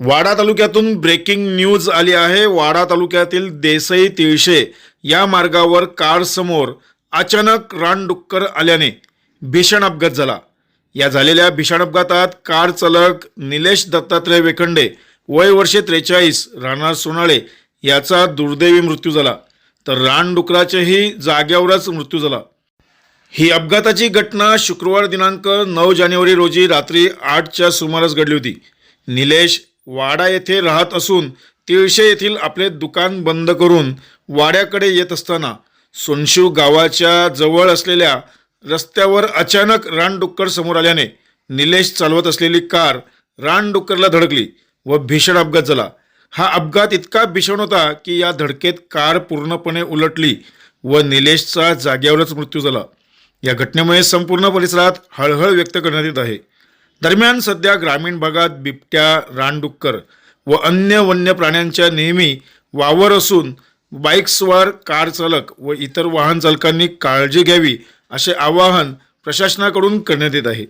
वाडा तालुक्यातून breaking news आली आहे. वाडा तालुक्यातील देसई तिळशे या मार्गावर कारसमोर अचानक रानडुक्कर आल्याने भीषण अपघात झाला. या झालेल्या भीषण अपघातात कार चालक निलेश दत्तात्रय वेखंडे वय वर्षे त्रेचाळीस राहणार सोनाळे याचा दुर्दैवी मृत्यू झाला. तर रानडुकराचेही जाग्यावरच मृत्यू झाला. ही अपघाताची घटना शुक्रवार दिनांक नऊ जानेवारी रोजी रात्री आठच्या सुमारास घडली होती. निलेश वाडा येथे राहत असून तिळशे येथील आपले दुकान बंद करून वाड्याकडे येत असताना सोनशिव गावाच्या जवळ असलेल्या रस्त्यावर अचानक रानडुक्कर समोर आल्याने निलेश चालवत असलेली कार रानडुक्करला धडकली व भीषण अपघात झाला. हा अपघात इतका भीषण होता की या धडकेत कार पूर्णपणे उलटली व निलेशचा जाग्यावरच मृत्यू झाला. या घटनेमुळे संपूर्ण परिसरात हळहळ व्यक्त करण्यात येत आहे. दरम्यान सध्या ग्रामीण भागात बिबट्या रानडुक्कर व अन्य वन्य प्राण्यांच्या नेहमी वावर असून बाईक्सवर कार चालक व इतर वाहन चालकांनी काळजी घ्यावी असे आवाहन प्रशासनाकडून करण्यात येत आहे.